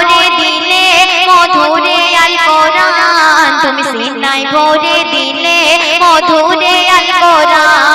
ভরে দিলে মধুরে আল কোরআন। তুমি সিনাই ভরে দিলে মধুরে আল কোরআন।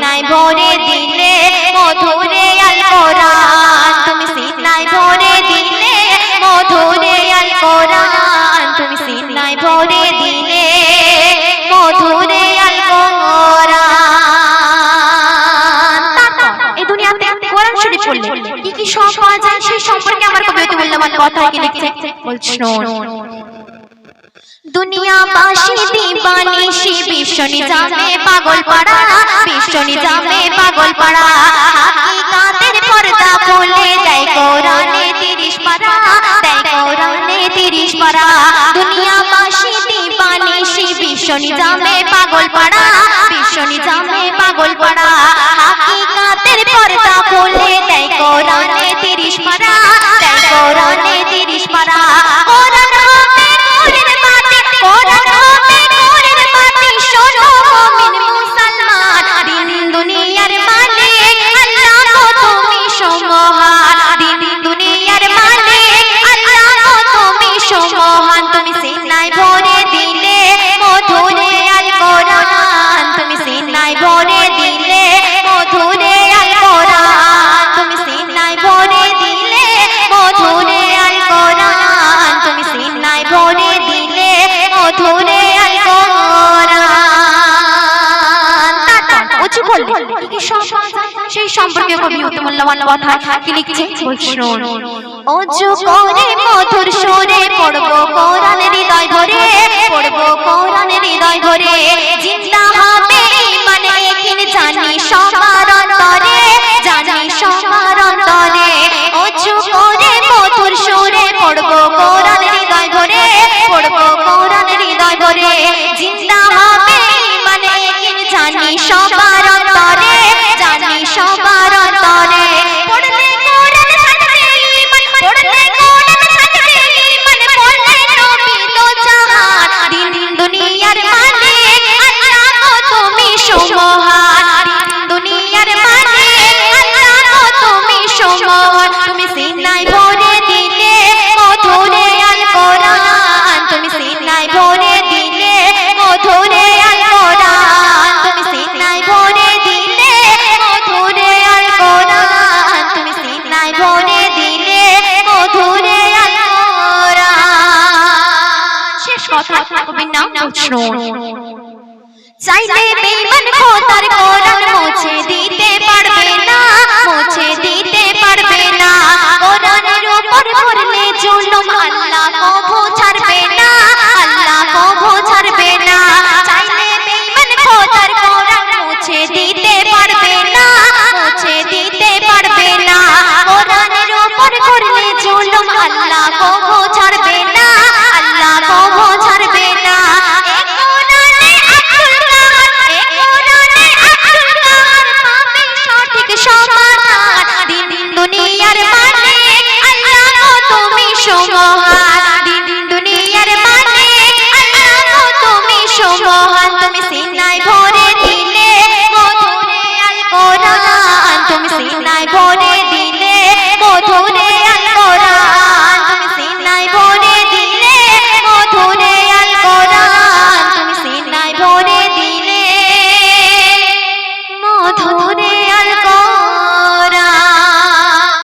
সিনাই ভরে দিলে মধুরে আল কোরআন। তুমি সিনাই ভরে দিলে মধুরে আল কোরআন। তুমি সিনাই ভরে দিলে মধুরে কি কি সব পাওয়া যায়, সেই সম্পর্কে আমার কবিয়তি মূল্যবান কথা কি লিখছে বলছো দুনিয়াবাসী দিবানিশি বিশ্ব নিজামে পাগল পাড়া বিশ্ব নিজামে পাগল পাড়া। হাকিকাতের পর্দা খুলে দেয় কোরআনে তিরিশ পারা, দেয় কোরআনে তিরিশ পারা। দুনিয়াবাসী দিবানিশি বিশ্ব নিজামে পাগল পাড়া বিশ্ব নিজামে পাগল পাড়া। হাকিকাতের পর্দা খুলে দেয় কোরআনে কি? সেই সম্পর্কে কবি মূল্যবান কথা কি লিখছে বলছো অজু করে মধুর সুরে পড়ব কোরআন হৃদয় ভরে পড়ব কোরআন হৃদয় ভরে জিন্দা কথা কবির নাম শুনুন চাইলে বেঈমান খোদার কোরআন মুছে দি মহান দিন দুনিয়ার তুমি সমহান তুমি ভরে দিলে। মধুরে আল কোরআন তুমি সিনাই